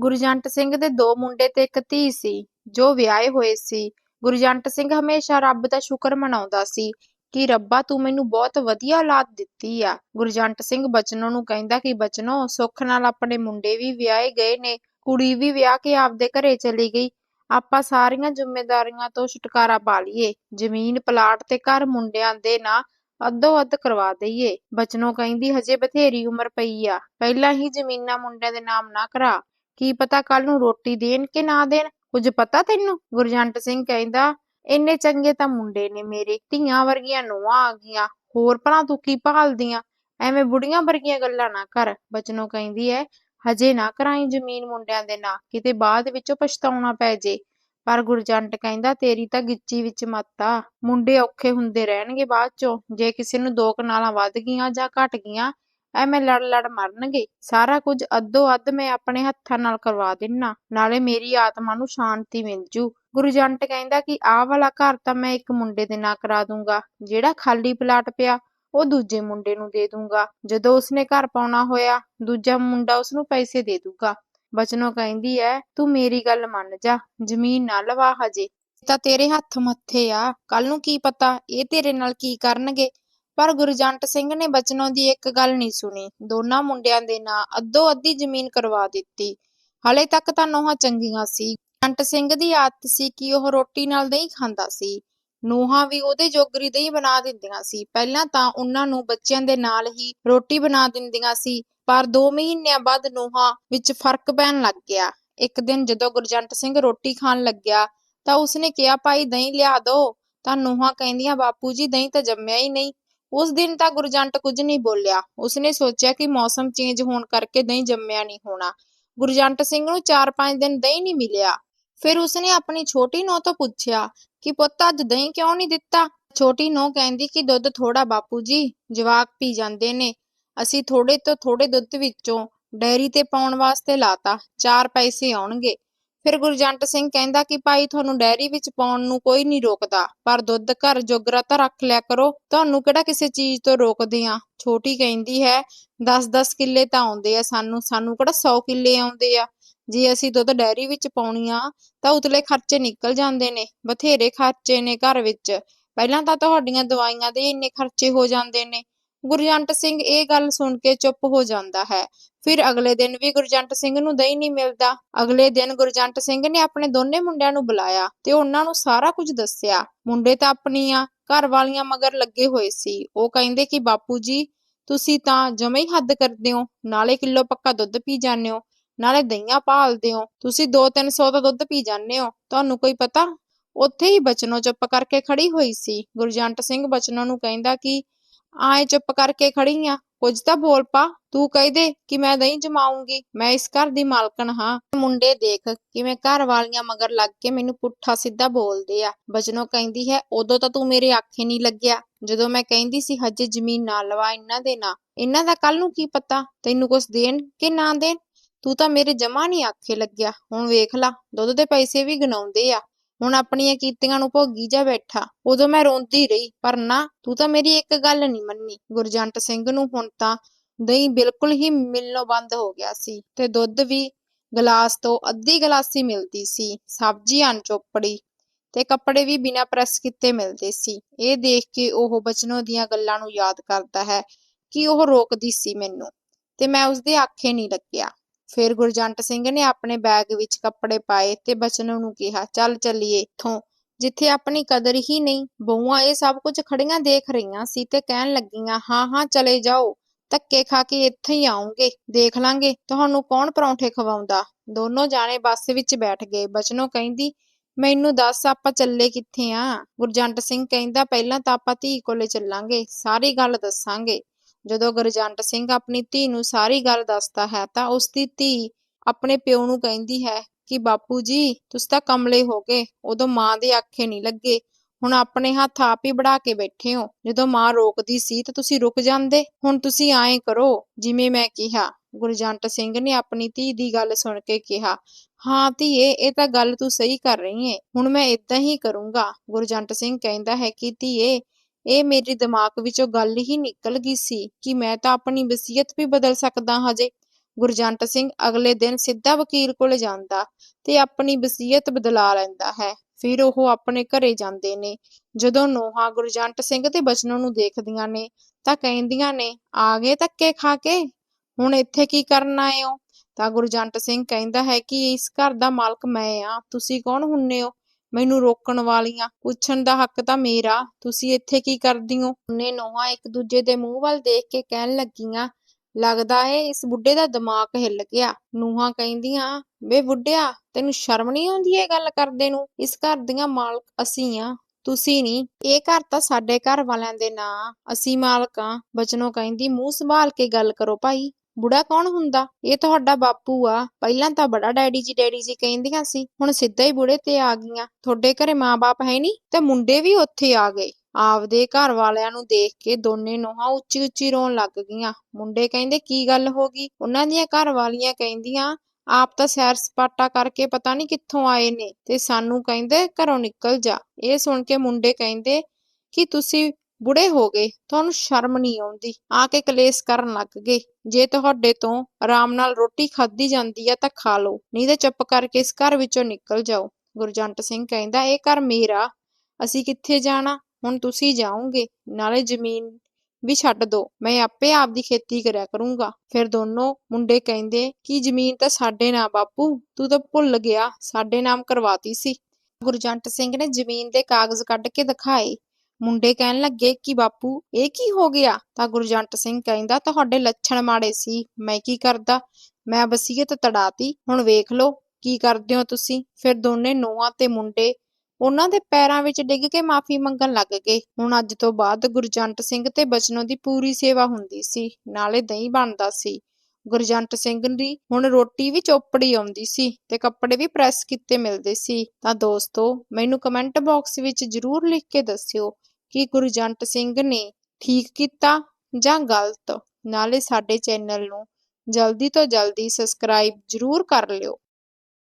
ਗੁਰਜੰਟ ਸਿੰਘ ਦੇ ਦੋ ਮੁੰਡੇ ਤੇ ਇੱਕ ਧੀ ਸੀ, ਜੋ ਵਿਆਹੇ ਹੋਏ ਸੀ। ਗੁਰਜੰਟ ਸਿੰਘ ਹਮੇਸ਼ਾ ਰੱਬ ਦਾ ਸ਼ੁਕਰ ਮਨਾਉਂਦਾ ਸੀ ਕਿ ਰੱਬਾ ਤੂੰ ਮੈਨੂੰ ਬਹੁਤ ਵਧੀਆ ਔਲਾਦ ਦਿੱਤੀ ਆ। ਗੁਰਜੰਟ ਸਿੰਘ ਬਚਨੋ ਨੂੰ ਕਹਿੰਦਾ ਕਿ ਬਚਨੋ, ਸੁੱਖ ਨਾਲ ਆਪਣੇ ਮੁੰਡੇ ਵੀ ਵਿਆਹੇ ਗਏ ਨੇ, ਕੁੜੀ ਵੀ ਵਿਆਹ ਕੇ ਆਪਦੇ ਘਰੇ ਚਲੀ ਗਈ। ਆਪਾਂ ਸਾਰੀਆਂ ਜ਼ਿੰਮੇਵਾਰੀਆਂ ਤੋਂ ਛੁਟਕਾਰਾ ਪਾ ਲਈਏ। ਜ਼ਮੀਨ, ਪਲਾਟ ਤੇ ਘਰ ਮੁੰਡਿਆਂ ਦੇ ਨਾਂ ਅੱਧੋ ਅੱਧ ਕਰਵਾ ਦਈਏ। ਬਚਨੋ ਕਹਿੰਦੀ, ਹਜੇ ਬਥੇਰੀ ਉਮਰ ਪਈ ਆ। ਪਹਿਲਾਂ ਹੀ ਜ਼ਮੀਨਾਂ ਮੁੰਡਿਆਂ ਦੇ ਨਾਮ ਨਾ ਕਰਾ। ਕੀ ਪਤਾ ਕੱਲ ਨੂੰ ਰੋਟੀ ਦੇਣ ਕਿ ਨਾ ਦੇਣ? ਕੁਝ ਪਤਾ ਤੈਨੂੰ? ਗੁਰਜੰਟ ਸਿੰਘ ਕਹਿੰਦਾ, ਇੰਨੇ ਚੰਗੇ ਤਾਂ ਮੁੰਡੇ ਨੇ ਮੇਰੇ। ਧੀਆਂ ਵਰਗੀਆਂ ਨੂੰਹਾਂ ਆ ਗਈਆਂ। ਹੋਰ ਭਲਾ ਤੂੰ ਕੀ ਭਾਲਦੀਆਂ? ਐਵੇਂ ਬੁੜੀਆਂ ਵਰਗੀਆਂ ਗੱਲਾਂ ਨਾ ਕਰ। ਬਚਨੋ ਕਹਿੰਦੀ ਐ, ਹਜੇ ਨਾ ਕਰਾਈ ਜ਼ਮੀਨ ਮੁੰਡਿਆਂ ਦੇ ਨਾਂ। ਕਿਤੇ ਬਾਅਦ ਵਿੱਚੋਂ ਪਛਤਾਉਣਾ ਪੈ ਜੇ। ਪਰ ਗੁਰਜੰਟ ਕਹਿੰਦਾ, ਤੇਰੀ ਤਾਂ ਗਿੱਚੀ ਵਿੱਚ ਮੱਤ ਆ। ਮੁੰਡੇ ਔਖੇ ਹੁੰਦੇ ਰਹਿਣਗੇ ਬਾਅਦ ਚੋਂ। ਜੇ ਕਿਸੇ ਨੂੰ ਦੋ ਕਨਾਲਾਂ ਵੱਧ ਗਈਆਂ ਜਾਂ ਘਟ ਗਈਆਂ ਐਵੇਂ ਲੜ ਲੜ ਮਰਨਗੇ। ਸਾਰਾ ਕੁਝ ਅੱਧੋ ਅੱਧ ਮੈਂ ਆਪਣੇ ਹੱਥਾਂ ਨਾਲ ਕਰਵਾ ਦਿੰਨਾ। ਨਾਲੇ ਮੇਰੀ ਆਤਮਾ ਨੂੰ ਸ਼ਾਂਤੀ ਮਿਲ ਜੂ। ਗੁਰਜੰਟ ਕਹਿੰਦਾ ਕਿ ਆਹ ਵਾਲਾ ਘਰ ਤਾਂ ਮੈਂ ਇੱਕ ਮੁੰਡੇ ਦੇ ਨਾਂ ਕਰਾ ਦੂੰਗਾ। ਜਿਹੜਾ ਖਾਲੀ ਪਲਾਟ ਪਿਆ, ਉਹ ਦੂਜੇ ਮੁੰਡੇ ਨੂੰ ਦੇ ਦੂੰਗਾ। ਜਦੋਂ ਉਸਨੇ ਘਰ ਪਾਉਣਾ ਹੋਇਆ, ਦੂਜਾ ਮੁੰਡਾ ਉਸਨੂੰ ਪੈਸੇ ਦੇ ਦੂਗਾ। ਬਚਨੋ ਕਹਿੰਦੀ ਐ, ਤੂੰ ਮੇਰੀ ਗੱਲ ਮੰਨ ਜਾ। ਜ਼ਮੀਨ ਨਾ ਲਵਾ ਹਜੇ। ਤਾਂ ਤੇਰੇ ਹੱਥ ਮੱਥੇ ਆ। ਕੱਲ ਨੂੰ ਕੀ ਪਤਾ, ਇਹ ਤੇਰੇ ਨਾਲ ਕੀ ਕਰਨਗੇ? ਪਰ ਗੁਰਜੰਟ ਸਿੰਘ ਨੇ ਬਚਨੋਂ ਦੀ ਇੱਕ ਗੱਲ ਨਹੀਂ ਸੁਣੀ। ਦੋਨਾਂ ਮੁੰਡਿਆਂ ਦੇ ਨਾਂ ਅੱਧੋ ਅੱਧੀ ਜ਼ਮੀਨ ਕਰਵਾ ਦਿੱਤੀ। ਹਲੇ ਤੱਕ ਤਾਂ ਨੋਹਾਂ ਚੰਗੀਆਂ ਸੀ। ਜੰਟ ਸਿੰਘ ਦੀ ਆਦਤ ਸੀ ਕਿ ਉਹ ਰੋਟੀ ਨਾਲ ਦਹੀਂ ਖਾਂਦਾ ਸੀ। ਨੂਹਾਂ ਵੀ ਉਹਦੇ ਜੋਗਰੀ ਦਹੀਂ ਬਣਾ ਦਿੰਦੀਆਂ ਸੀ। ਪਹਿਲਾਂ ਤਾਂ ਉਹਨਾਂ ਨੂੰ ਬੱਚਿਆਂ ਦੇ ਨਾਲ ਹੀ ਰੋਟੀ ਬਣਾ ਦਿੰਦੀਆਂ ਸੀ, ਪਰ 2 ਮਹੀਨਿਆਂ ਬਾਅਦ ਨੂੰਹਾਂ ਵਿੱਚ ਫ਼ਰਕ ਪੈਣ ਲੱਗ ਗਿਆ। ਇੱਕ ਦਿਨ ਜਦੋਂ ਗੁਰਜੰਟ ਸਿੰਘ ਰੋਟੀ ਖਾਣ ਲੱਗਿਆ, ਤਾਂ ਉਸਨੇ ਕਿਹਾ, ਭਾਈ, ਦਹੀਂ ਲਿਆ ਦਿਓ ਤਾਂ ਨੂਹਾਂ ਕਹਿੰਦੀਆਂ, ਬਾਪੂ ਜੀ, ਦਹੀਂ ਤਾਂ ਜੰਮਿਆ ਹੀ ਨਹੀਂ। ਉਸ ਦਿਨ ਤਾਂ ਗੁਰਜੰਟ ਕੁਝ ਨਹੀਂ ਬੋਲਿਆ। ਉਸਨੇ ਸੋਚਿਆ ਕਿ ਮੌਸਮ ਚੇਂਜ ਹੋਣ ਕਰਕੇ ਦਹੀਂ ਜੰਮਿਆ ਨਹੀਂ ਹੋਣਾ। ਗੁਰਜੰਟ ਸਿੰਘ ਨੂੰ 4-5 ਦਿਨ ਦਹੀਂ ਨਹੀਂ ਮਿਲਿਆ। ਫਿਰ ਉਸਨੇ ਆਪਣੀ ਛੋਟੀ ਨੂੰ ਤੋਂ ਪੁੱਛਿਆ ਕਿ ਪੁੱਤ, ਅੱਜ ਦਹੀਂ ਕਿਉਂ ਨਹੀਂ ਦਿੱਤਾ? ਛੋਟੀ ਨੂੰ ਕਹਿੰਦੀ ਕਿ ਦੁੱਧ ਥੋੜਾ ਬਾਪੂ ਜੀ, ਜਵਾਕ ਪੀ ਜਾਂਦੇ ਨੇ। ਅਸੀਂ ਥੋੜੇ ਤੋਂ ਥੋੜੇ ਦੁੱਧ ਵਿੱਚੋਂ ਡੈਰੀ ਤੇ ਪਾਉਣ ਵਾਸਤੇ ਲਾਤਾ। 4 ਪੈਸੇ ਆਉਣਗੇ। ਫਿਰ ਗੁਰਜੰਟ ਸਿੰਘ ਕਹਿੰਦਾ ਕਿ ਭਾਈ, ਤੁਹਾਨੂੰ ਡੈਰੀ ਵਿੱਚ ਪਾਉਣ ਨੂੰ ਕੋਈ ਨਹੀਂ ਰੋਕਦਾ, ਪਰ ਦੁੱਧ ਘਰ ਜੋਗਰਾ ਤਾਂ ਰੱਖ ਲਿਆ ਕਰੋ, ਤੁਹਾਨੂੰ ਕਿਹੜਾ ਕਿਸੇ ਚੀਜ਼ ਤੋਂ ਰੋਕਦੇ ਆ? ਛੋਟੀ ਕਹਿੰਦੀ ਹੈ 10-10 ਕਿੱਲੇ ਤਾਂ ਆਉਂਦੇ ਆ ਸਾਨੂੰ ਸਾਨੂੰ ਕਿਹੜਾ 100 ਕਿੱਲੇ ਆਉਂਦੇ ਆ? ਜੇ ਅਸੀਂ ਦੁੱਧ ਡੈਰੀ ਵਿੱਚ ਪਾਉਣੀ ਆ, ਤਾਂ ਉਤਲੇ ਖਰਚੇ ਨਿਕਲ ਜਾਂਦੇ ਨੇ, ਬਥੇਰੇ ਖਰਚੇ ਨੇ ਘਰ ਵਿੱਚ। ਪਹਿਲਾਂ ਤਾਂ ਤੁਹਾਡੀਆਂ ਦਵਾਈਆਂ ਦੇ ਇੰਨੇ ਖਰਚੇ ਹੋ ਜਾਂਦੇ ਨੇ। ਗੁਰਜੰਟ ਸਿੰਘ ਇਹ ਗੱਲ ਸੁਣ ਕੇ ਚੁੱਪ ਹੋ ਜਾਂਦਾ ਹੈ। ਫਿਰ ਅਗਲੇ ਦਿਨ ਵੀ ਗੁਰਜੰਟ ਸਿੰਘ ਨੂੰ ਦਹੀਂ ਨਹੀਂ ਮਿਲਦਾ। ਅਗਲੇ ਦਿਨ ਗੁਰਜੰਟ ਸਿੰਘ ਨੇ ਆਪਣੇ ਦੋਨੇ ਮੁੰਡਿਆਂ ਨੂੰ ਬੁਲਾਇਆ ਤੇ ਉਹਨਾਂ ਨੂੰ ਸਾਰਾ ਕੁਝ ਦੱਸਿਆ। ਮੁੰਡੇ ਤਾਂ ਆਪਣੀਆਂ ਘਰ ਵਾਲੀਆਂ ਮਗਰ ਲੱਗੇ ਹੋਏ ਸੀ। ਉਹ ਕਹਿੰਦੇ ਕਿ, ਬਾਪੂ ਜੀ, ਤੁਸੀਂ ਤਾਂ ਜਮੇ ਹੀ ਹੱਦ ਕਰਦੇ ਹੋ। ਨਾਲੇ ਕਿਲੋ ਪੱਕਾ ਦੁੱਧ ਪੀ ਜਾਂਦੇ ਹੋ। ਨਾਲੇ ਦਹੀਂਆਂ ਪਾਲਦੇ ਹੋ। ਤੁਸੀਂ 2-300 ਦਾ ਦੁੱਧ ਪੀ ਜਾਂਦੇ ਹੋ। ਤੁਹਾਨੂੰ ਕੋਈ ਪਤਾ? ਉੱਥੇ ਹੀ ਬਚਨੋ ਚੁੱਪ ਕਰਕੇ ਖੜੀ ਹੋਈ ਸੀ। ਗੁਰਜੰਟ ਸਿੰਘ ਬਚਨੋ ਨੂੰ ਕਹਿੰਦਾ ਕਿ ਆਏ ਚੁੱਪ ਕਰਕੇ ਖੜੀ ਆ। ਕੁਝ ਤਾਂ ਬੋਲ ਪਾ, ਤੂੰ ਕਹਿ ਦੇ ਕਿ ਮੈਂ ਦਹੀਂ ਜਮਾਉਂਗੀ। ਮੈਂ ਇਸ ਘਰ ਦੀ ਮਾਲਕਣ ਹਾਂ। ਮੁੰਡੇ ਦੇਖ ਕਿਵੇਂ ਘਰ ਵਾਲੀਆਂ ਮਗਰ ਲੱਗ ਕੇ ਮੈਨੂੰ ਪੁੱਠਾ ਸਿੱਧਾ ਬੋਲਦੇ ਆ। ਬਚਨੋ ਕਹਿੰਦੀ ਹੈ, ਉਦੋਂ ਤਾਂ ਤੂੰ ਮੇਰੇ ਆਖੇ ਨਹੀਂ ਲੱਗਿਆ। ਜਦੋਂ ਮੈਂ ਕਹਿੰਦੀ ਸੀ, ਹਜੇ ਜ਼ਮੀਨ ਨਾ ਲਵਾ ਇਹਨਾਂ ਦੇ ਨਾਂ। ਇਹਨਾਂ ਦਾ ਕੱਲ ਨੂੰ ਕੀ ਪਤਾ? ਤੈਨੂੰ ਕੁਝ ਦੇਣ ਕਿ ਨਾ ਦੇਣ? ਤੂੰ ਤਾਂ ਮੇਰੇ ਜਮਾ ਨਹੀਂ ਆਖੇ ਲੱਗਿਆ। ਹੁਣ ਵੇਖ ਲਾ, ਦੁੱਧ ਦੇ ਪੈਸੇ ਵੀ ਗਣਾਉਂਦੇ ਆ। ਹੁਣ ਆਪਣੀਆਂ ਕੀਤੀਆਂ ਨੂੰ ਭੋਗੀ ਜਾ ਬੈਠਾ, ਉਦੋਂ ਮੈਂ ਰੋਂਦੀ ਰਹੀ, ਪਰ ਨਾ, ਤੂੰ ਤਾਂ ਮੇਰੀ ਇੱਕ ਗੱਲ ਨਹੀਂ ਮੰਨੀ। ਗੁਰਜੰਟ ਸਿੰਘ ਨੂੰ ਹੁਣ ਤਾਂ ਦਹੀਂ ਬਿਲਕੁਲ ਹੀ ਮਿਲਣੋਂ ਬੰਦ ਹੋ ਗਿਆ ਸੀ ਤੇ ਦੁੱਧ ਵੀ ਗਲਾਸ ਤੋਂ ਅੱਧੀ ਗਲਾਸੀ ਮਿਲਦੀ ਸੀ, ਸਬਜ਼ੀ ਅਣਚੋਪੜੀ ਤੇ ਕੱਪੜੇ ਵੀ ਬਿਨਾਂ ਪ੍ਰੈਸ ਕੀਤੇ ਮਿਲਦੇ ਸੀ। ਇਹ ਦੇਖ ਕੇ ਉਹ ਬਚਨੋ ਦੀਆਂ ਗੱਲਾਂ ਨੂੰ ਯਾਦ ਕਰਦਾ ਹੈ ਕਿ ਉਹ ਰੋਕਦੀ ਸੀ ਮੈਨੂੰ ਤੇ ਮੈਂ ਉਸਦੇ ਆਖੇ ਨਹੀਂ ਲੱਗਿਆ। ਫਿਰ ਗੁਰਜੰਟ ਸਿੰਘ ਨੇ ਆਪਣੇ ਬੈਗ ਵਿੱਚ ਕੱਪੜੇ ਪਾਏ ਤੇ ਬਚਨੋ ਨੂੰ ਕਿਹਾ, ਚੱਲ ਚੱਲੀਏ ਇੱਥੋਂ। ਜਿੱਥੇ ਆਪਣੀ ਕਦਰ ਹੀ ਨਹੀਂ, ਬਹੂਆਂ ਇਹ ਸਭ ਕੁਝ ਖੜੀਆਂ ਦੇਖ ਰਹੀਆਂ ਸੀ ਤੇ ਕਹਿਣ ਲੱਗੀਆਂ, ਹਾਂ ਹਾਂ, ਚਲੇ ਜਾਓ। ਧੱਕੇ ਖਾ ਕੇ ਇੱਥੇ ਹੀ ਆਉਂਗੇ, ਦੇਖ ਲਾਂਗੇ ਤੁਹਾਨੂੰ ਕੌਣ ਪਰੌਂਠੇ ਖਵਾਉਂਦਾ? ਦੋਨੋਂ ਜਾਣੇ ਬੱਸ ਵਿੱਚ ਬੈਠ ਗਏ। ਬਚਨੋ ਕਹਿੰਦੀ, ਮੈਨੂੰ ਦੱਸ ਆਪਾਂ ਚੱਲੇ ਕਿੱਥੇ ਆ? ਗੁਰਜੰਟ ਸਿੰਘ ਕਹਿੰਦਾ, ਪਹਿਲਾਂ ਤਾਂ ਆਪਾਂ ਧੀ ਕੋਲੇ ਚੱਲਾਂਗੇ, ਸਾਰੀ ਗੱਲ ਦੱਸਾਂਗੇ। ਜਦੋਂ ਗੁਰਜੰਟ ਸਿੰਘ ਆਪਣੀ ਧੀ ਨੂੰ ਸਾਰੀ ਗੱਲ ਦੱਸਦਾ ਹੈ ਤਾਂ ਉਸ ਦੀ ਧੀ ਆਪਣੇ ਪਿਓ ਨੂੰ ਕਹਿੰਦੀ ਹੈ ਕਿ ਬਾਪੂ ਜੀ, ਤੁਸੀਂ ਤਾਂ ਕਮਲੇ ਹੋ ਗਏ, ਉਦੋਂ ਮਾਂ ਦੇ ਆਖੇ ਨਹੀਂ ਲੱਗੇ। ਹੁਣ ਆਪਣੇ ਹੱਥ ਆਪ ਹੀ ਬੜਾ ਕੇ ਬੈਠੇ ਹੋ। ਜਦੋਂ ਮਾਂ ਰੋਕਦੀ ਸੀ ਤਾਂ ਤੁਸੀਂ ਰੁਕ ਜਾਂਦੇ, ਹੁਣ ਤੁਸੀਂ ਐਂ ਕਰੋ, ਜਿਵੇਂ ਮੈਂ ਕਿਹਾ। ਗੁਰਜੰਟ ਸਿੰਘ ਨੇ ਆਪਣੀ ਧੀ ਦੀ ਗੱਲ ਸੁਣ ਕੇ ਕਿਹਾ, ਹਾਂ ਧੀਏ, ਇਹ ਤਾਂ ਗੱਲ ਤੂੰ ਸਹੀ ਕਰ ਰਹੀ ਏ। ਹੁਣ ਮੈਂ ਇਦਾਂ ਹੀ ਕਰੂੰਗਾ। ਗੁਰਜੰਟ ਸਿੰਘ ਕਹਿੰਦਾ ਹੈ ਕਿ ਧੀਏ ਇਹ ਮੇਰੇ ਦਿਮਾਗ ਵਿੱਚੋਂ ਗੱਲ ਹੀ ਨਿਕਲ ਗਈ ਸੀ ਕਿ ਮੈਂ ਤਾਂ ਆਪਣੀ ਵਸੀਅਤ ਵੀ ਬਦਲ ਸਕਦਾ ਹਜੇ ਗੁਰਜੰਟ ਸਿੰਘ ਅਗਲੇ ਦਿਨ ਸਿੱਧਾ ਵਕੀਲ ਕੋਲ ਜਾਂਦਾ ਤੇ ਆਪਣੀ ਵਸੀਅਤ ਬਦਲਾ ਲੈਂਦਾ ਹੈ। ਫਿਰ ਉਹ ਆਪਣੇ ਘਰੇ ਜਾਂਦੇ ਨੇ। ਜਦੋਂ ਨੋਹਾਂ ਗੁਰਜੰਟ ਸਿੰਘ ਤੇ ਬਚਨੋਂ ਨੂੰ ਦੇਖਦੀਆਂ ਨੇ ਤਾਂ ਕਹਿੰਦੀਆਂ ਨੇ, ਆ ਗਏ ਧੱਕੇ ਖਾ ਕੇ? ਹੁਣ ਇੱਥੇ ਕੀ ਕਰਨ ਆਏ ਹੋ? ਤਾਂ ਗੁਰਜੰਟ ਸਿੰਘ ਕਹਿੰਦਾ ਹੈ ਕਿ ਇਸ ਘਰ ਦਾ ਮਾਲਕ ਮੈਂ ਆ ਤੁਸੀਂ ਕੌਣ ਹੁੰਨੇ ਹੋ? ਮੈਨੂੰ ਰੋਕਣ ਵਾਲੀਆਂ, ਪੁੱਛਣ ਦਾ ਹੱਕ ਤਾਂ ਮੇਰਾ। ਤੁਸੀਂ ਇੱਥੇ ਕੀ ਕਰਦੀ ਹੋ? ਉਹਨੇ ਨੋਹਾਂ ਇੱਕ ਦੂਜੇ ਦੇ ਮੂੰਹ ਵੱਲ ਦੇਖ ਕੇ ਕਹਿਣ ਲੱਗੀਆਂ, ਲੱਗਦਾ ਏ ਇਸ ਬੁੱਢੇ ਦਾ ਦਿਮਾਗ ਹਿੱਲ ਗਿਆ। ਨੂੰਹਾਂ ਕਹਿੰਦੀਆਂ, ਵੇ ਬੁੱਢਿਆ, ਤੈਨੂੰ ਸ਼ਰਮ ਨਹੀਂ ਆਉਂਦੀ ਇਹ ਗੱਲ ਕਰਦੇ ਨੂੰ? ਇਸ ਘਰ ਦੀਆਂ ਮਾਲਕ ਅਸੀਂ ਆ, ਤੁਸੀਂ ਨਹੀਂ ਇਹ ਘਰ ਤਾਂ ਸਾਡੇ ਘਰ ਵਾਲਿਆਂ ਦੇ ਨਾਂ ਅਸੀਂ ਮਾਲਕਾਂ ਬਚਨੋਂ ਕਹਿੰਦੀ, ਮੂੰਹ ਸੰਭਾਲ ਕੇ ਗੱਲ ਕਰੋ ਭਾਈ। ਬੁੜਾ ਕੌਣ ਹੁੰਦਾ? ਇਹ ਤੁਹਾਡਾ ਬਾਪੂ ਆ। ਪਹਿਲਾਂ ਤਾਂ ਬੜਾ ਡੈਡੀ ਜੀ ਡੈਡੀ ਜੀ ਕਹਿੰਦੀਆਂ ਸੀ, ਹੁਣ ਸਿੱਧਾ ਹੀ ਬੁੜੇ ਤੇ ਆ ਗਈਆਂ। ਤੁਹਾਡੇ ਘਰੇ ਮਾਂ-ਬਾਪ ਹੈ ਨਹੀਂ? ਤੇ ਮੁੰਡੇ ਵੀ ਉੱਥੇ ਆ ਗਏ। ਆਪਦੇ ਘਰ ਵਾਲਿਆਂ ਨੂੰ ਦੇਖ ਕੇ ਦੋਨੇ ਨੋਹਾਂ ਉੱਚੀ ਉੱਚੀ ਰੋਣ ਲੱਗ ਗਈਆਂ। ਮੁੰਡੇ ਕਹਿੰਦੇ, ਕੀ ਗੱਲ ਹੋ ਗਈ? ਉਹਨਾਂ ਦੀਆਂ ਘਰ ਵਾਲੀਆਂ ਕਹਿੰਦੀਆਂ, ਆਪ ਤਾਂ ਸੈਰ ਸਪਾਟਾ ਕਰਕੇ ਪਤਾ ਨਹੀਂ ਕਿੱਥੋਂ ਆਏ ਨੇ ਤੇ ਸਾਨੂੰ ਕਹਿੰਦੇ ਘਰੋਂ ਨਿਕਲ ਜਾ। ਇਹ ਸੁਣ ਕੇ ਮੁੰਡੇ ਕਹਿੰਦੇ, ਕਿ ਤੁਸੀਂ ਬੁੜੇ ਹੋ ਗਏ, ਤੁਹਾਨੂੰ ਸ਼ਰਮ ਨਹੀਂ ਆਉਂਦੀ। ਆ ਕੇ ਕਲੇਸ਼ ਕਰਨ ਲੱਗ ਗਏ। ਜੇ ਤੁਹਾਡੇ ਤੋਂ ਆਰਾਮ ਨਾਲ ਰੋਟੀ ਖਾਧੀ ਜਾਂਦੀ ਹੈ ਤਾਂ ਖਾ ਲਓ, ਨਹੀਂ ਤਾਂ ਚੁੱਪ ਕਰਕੇ ਇਸ ਘਰ ਵਿੱਚੋਂ ਨਿਕਲ ਜਾਓ। ਗੁਰਜੰਟ ਸਿੰਘ ਕਹਿੰਦਾ, ਇਹ ਘਰ ਮੇਰਾ, ਅਸੀਂ ਕਿੱਥੇ ਜਾਣਾ? ਹੁਣ ਤੁਸੀਂ ਜਾਓਗੇ, ਨਾਲੇ ਜ਼ਮੀਨ ਵੀ ਛੱਡ ਦੋ, ਮੈਂ ਆਪੇ ਆਪ ਦੀ ਖੇਤੀ ਕਰਿਆ ਕਰੂੰਗਾ। ਫਿਰ ਦੋਨੋਂ ਮੁੰਡੇ ਕਹਿੰਦੇ, ਕਿ ਜ਼ਮੀਨ ਤਾਂ ਸਾਡੇ ਨਾਂ, ਬਾਪੂ? ਤੂੰ ਤਾਂ ਭੁੱਲ ਗਿਆ, ਸਾਡੇ ਨਾਮ ਕਰਵਾਤੀ ਸੀ। ਗੁਰਜੰਟ ਸਿੰਘ ਨੇ ਜ਼ਮੀਨ ਦੇ ਕਾਗਜ਼ ਕੱਢ ਕੇ ਦਿਖਾਏ। ਮੁੰਡੇ ਕਹਿਣ ਲੱਗੇ ਕਿ ਬਾਪੂ, ਇਹ ਕੀ ਹੋ ਗਿਆ? ਤਾਂ ਗੁਰਜੰਟ ਸਿੰਘ ਕਹਿੰਦਾ, ਤੁਹਾਡੇ ਲੱਛਣ ਮਾੜੇ ਸੀ, ਮੈਂ ਕੀ ਕਰਦਾ? ਮੈਂ ਵਸੀਅਤ ਤੜਾਤੀ, ਹੁਣ ਵੇਖ ਲਓ, ਕੀ ਕਰਦੇ ਹੋ ਤੁਸੀਂ? ਫਿਰ ਦੋਨੇ ਨੋਹਾਂ ਤੇ ਮੁੰਡੇ ਉਹਨਾਂ ਦੇ ਪੈਰਾਂ ਵਿੱਚ ਡਿੱਗ ਕੇ ਮਾਫੀ ਮੰਗਣ ਲੱਗ ਗਏ। ਹੁਣ ਅੱਜ ਤੋਂ ਬਾਅਦ ਗੁਰਜੰਟ ਸਿੰਘ ਤੇ ਬਚਨੋ ਦੀ ਪੂਰੀ ਸੇਵਾ ਹੁੰਦੀ ਸੀ, ਨਾਲੇ ਦਹੀਂ ਬਣਦਾ ਸੀ। ਗੁਰਜੰਟ ਸਿੰਘ ਦੀ ਹੁਣ ਰੋਟੀ ਵੀ ਚੋਪੜੀ ਆਉਂਦੀ ਸੀ ਤੇ ਕੱਪੜੇ ਵੀ ਪ੍ਰੈਸ ਕੀਤੇ ਮਿਲਦੇ ਸੀ। ਤਾਂ ਦੋਸਤੋ, ਮੈਨੂੰ ਕਮੈਂਟ ਬਾਕਸ ਵਿੱਚ ਜਰੂਰ ਲਿਖ ਕੇ ਦੱਸਿਓ ਕਿ ਗੁਰਜੰਟ ਸਿੰਘ ਨੇ ਠੀਕ ਕੀਤਾ ਜਾਂ ਗਲਤ? ਨਾਲੇ ਸਾਡੇ ਚੈਨਲ ਨੂੰ ਜਲਦੀ ਤੋਂ ਜਲਦੀ ਸਬਸਕ੍ਰਾਈਬ ਜਰੂਰ ਕਰ ਲਿਓ।